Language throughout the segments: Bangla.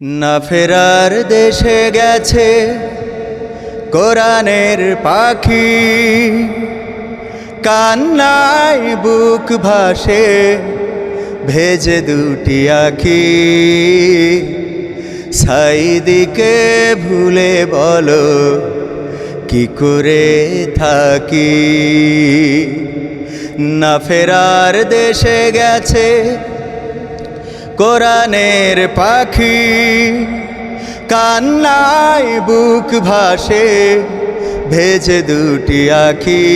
না ফেরার দেশে গেছে কোরআনের পাখি। কান্নায় বুক ভাসে, ভেজে দুটি আখি। সাইদিকে ভুলে বলো, কি করে থাকি? না ফেরার দেশে গেছে কোরআনের পাখি কান্নায় বুক ভাসে, ভেজে দুটি আখি।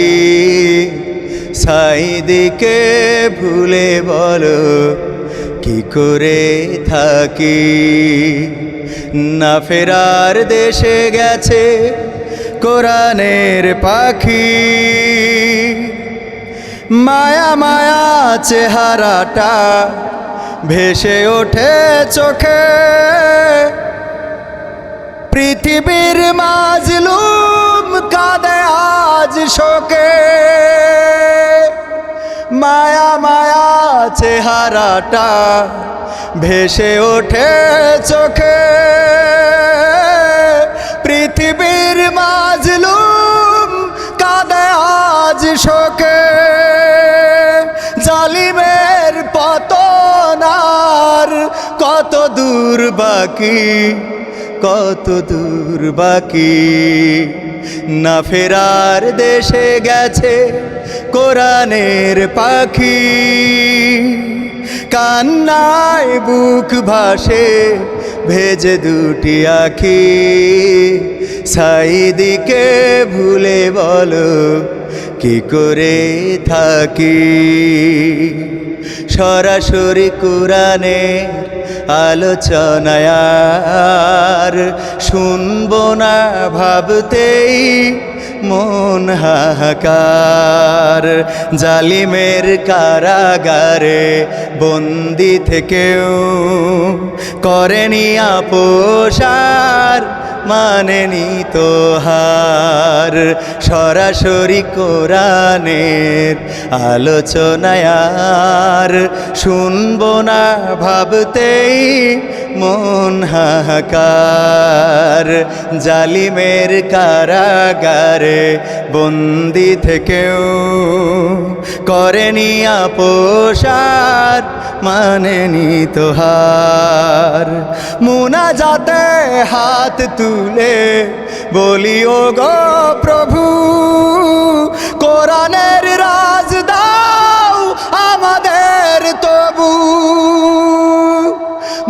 সাইদিকে ভুলে বলো, কি করে থাকি? না ফেরার দেশে গেছে কোরআনের পাখি। মায়া মায়া চেহারাটা ভেসে ওঠে চোখে। পৃথিবীর মাজলুম কাঁদে আজ শোকে। মায়া মায়া চেহারাটা ভেসে ওঠে চোখে। পৃথিবীর মাজলুম কাঁদে আজ শোকে। কত দূর বাকি, কত দূর বাকি। না ফেরার দেশে গেছে কোরআনের পাখি। কান্নায় বুক ভাসে ভেজে দুটি আখি। সাইদিকে ভুলে বলো কি করে থাকি? সরাসরি কোরআনে আলোচনায়ার শুনব না, ভাবতেই মন হাহাকার। জালিমের কারাগারে বন্দি থেকেও করেনি আপোষার মানেনি তোহার সরাসরি কোরআনের আলোচনায়ার শুনব না, ভাবতেই মন হাহাকার। জালিমের কারাগারে বন্দি থেকেও করেনি আপোষার মানেনি তোহার মুনা যাতে হাত তুলে বলি, ও গো প্রভু, কোরআনের রাজ দাও আমাদের তবু।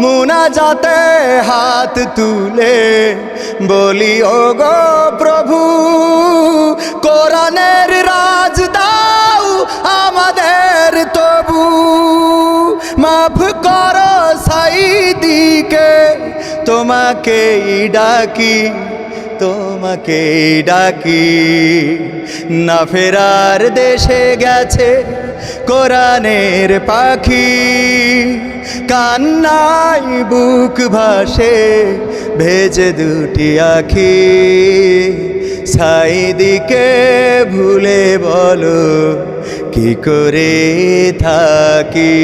মুনা যাতে হাত তুলে বলি, ও গো প্রভু তোমাকেই ডাকি তোমাকেই ডাকি। না ফেরার দেশে গেছে কোরআনের পাখি। কান্নাই বুক ভাসে ভেজে দুটি আখি। সাইদিকে ভুলে বলো, কি করে থাকি?